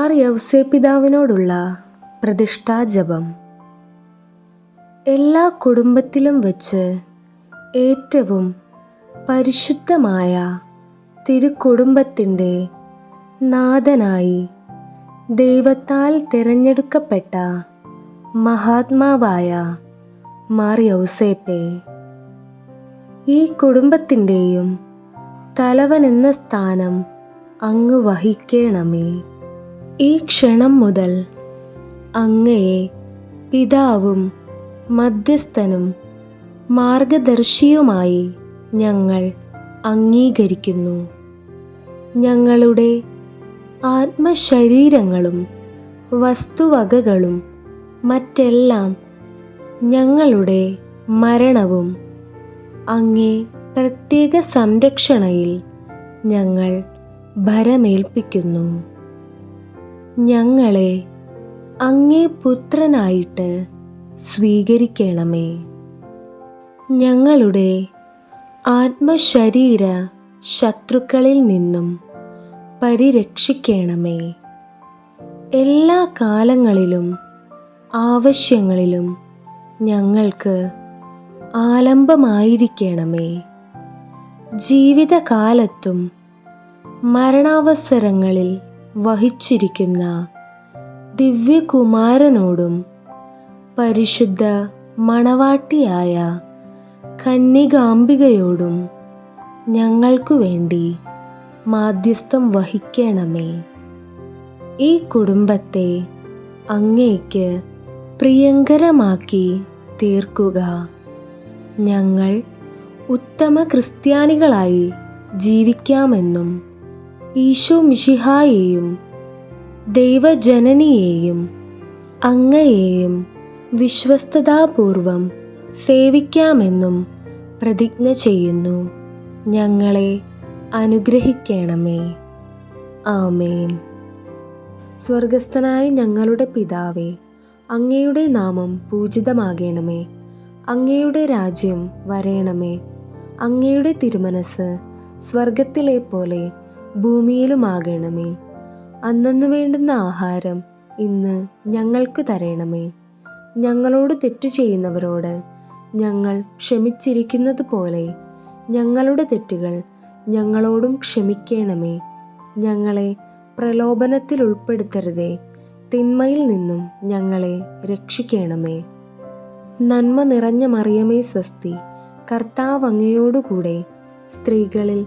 മാർ യൗസേപിതാവിനോടുള്ള പ്രതിഷ്ഠാജപം എല്ലാ കുടുംബത്തിലും വച്ച് ഏറ്റവും പരിശുദ്ധമായ തിരുക്കുടുംബത്തിന്റെ നാഥനായി ദൈവത്താൽ തിരഞ്ഞെടുക്കപ്പെട്ട മഹാത്മാവായ മാർ യൗസേപ്പെ ഈ കുടുംബത്തിന്റെയും തലവനെന്ന സ്ഥാനം അങ്ങ് വഹിക്കണമേ. ഈ ക്ഷണം മുതൽ അങ്ങയെ പിതാവും മധ്യസ്ഥനും മാർഗദർശിയുമായി ഞങ്ങൾ അംഗീകരിക്കുന്നു. ഞങ്ങളുടെ ആത്മശരീരങ്ങളും വസ്തുവകകളും മറ്റെല്ലാം ഞങ്ങളുടെ മരണവും അങ്ങേ പ്രത്യേക സംരക്ഷണയിൽ ഞങ്ങൾ ഭരമേൽപ്പിക്കുന്നു. ഞങ്ങളെ അങ്ങേ പുത്രനായിട്ട് സ്വീകരിക്കണമേ. ഞങ്ങളുടെ ആത്മശരീര ശത്രുക്കളിൽ നിന്നും പരിരക്ഷിക്കണമേ. എല്ലാ കാലങ്ങളിലും ആവശ്യങ്ങളിലും ഞങ്ങൾക്ക് ആലംബമായിരിക്കണമേ. ജീവിതകാലത്തും മരണാവസരങ്ങളിൽ വഹിച്ചിരിക്കുന്ന ദിവ്യകുമാരനോടും പരിശുദ്ധ മണവാട്ടിയായ കന്യകാംബികയോടും ഞങ്ങൾക്കു വേണ്ടി മാധ്യസ്ഥം വഹിക്കണമേ. ഈ കുടുംബത്തെ അങ്ങേക്ക് പ്രിയങ്കരമാക്കി തീർക്കുക. ഞങ്ങൾ ഉത്തമ ക്രിസ്ത്യാനികളായി ജീവിക്കാമെന്നും ഈശോ മിഷിഹായെയും ദൈവജനനിയെയും അങ്ങയെയും വിശ്വസ്തതാപൂർവം സേവിക്കാമെന്നും പ്രതിജ്ഞ ചെയ്യുന്നു. ഞങ്ങളെ അനുഗ്രഹിക്കണമേ. ആമേൻ. സ്വർഗസ്ഥനായ ഞങ്ങളുടെ പിതാവേ അങ്ങയുടെ നാമം പൂജിതമാകണമേ. അങ്ങയുടെ രാജ്യം വരേണമേ. അങ്ങയുടെ തിരുമനസ് സ്വർഗത്തിലെ പോലെ ഭൂമിയിലുമാകണമേ. അന്നു വേണ്ടുന്ന ആഹാരം ഇന്ന് ഞങ്ങൾക്ക് തരണമേ. ഞങ്ങളോട് തെറ്റു ചെയ്യുന്നവരോട് ഞങ്ങൾ ക്ഷമിച്ചിരിക്കുന്നത് പോലെ ഞങ്ങളുടെ തെറ്റുകൾ ഞങ്ങളോടും ക്ഷമിക്കണമേ. ഞങ്ങളെ പ്രലോഭനത്തിൽ ഉൾപ്പെടുത്തരുതേ. തിന്മയിൽ നിന്നും ഞങ്ങളെ രക്ഷിക്കണമേ. നന്മ നിറഞ്ഞ മറിയമേ സ്വസ്തി. കർത്താവ് അങ്ങയോടുകൂടെ സ്ത്രീകളിൽ